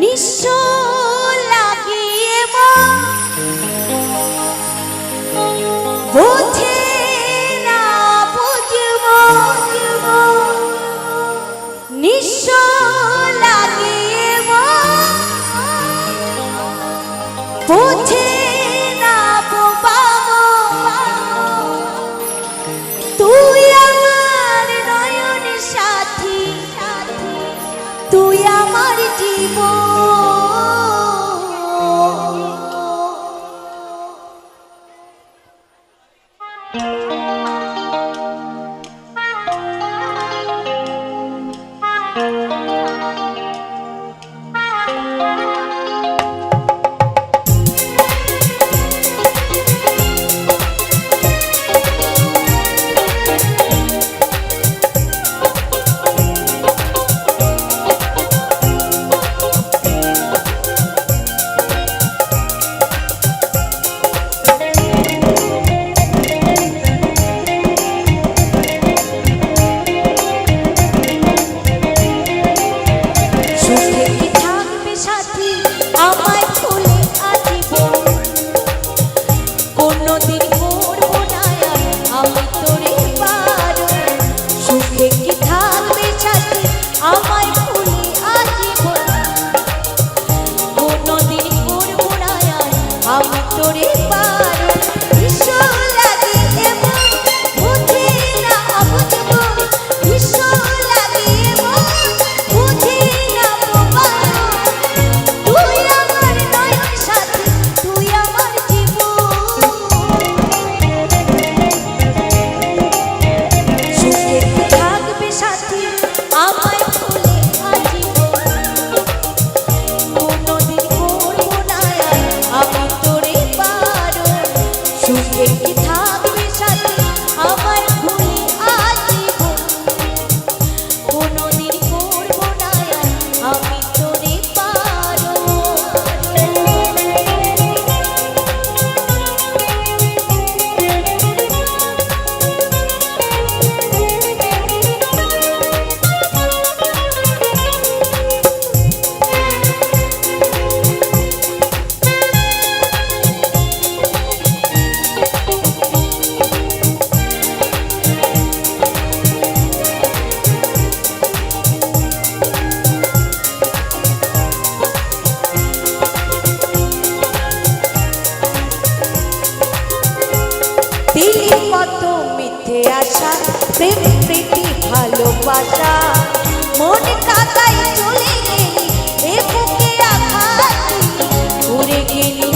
নিঃস্ব লাগিয়ে না বুঝব নিঃস্ব Chỉ কত মিথ্যে আশা, প্রেম, প্রীতি, ভালোবাসা। মন কাদাই চলে গেলি, এ বুকে আঘাত ঘুরে গেলি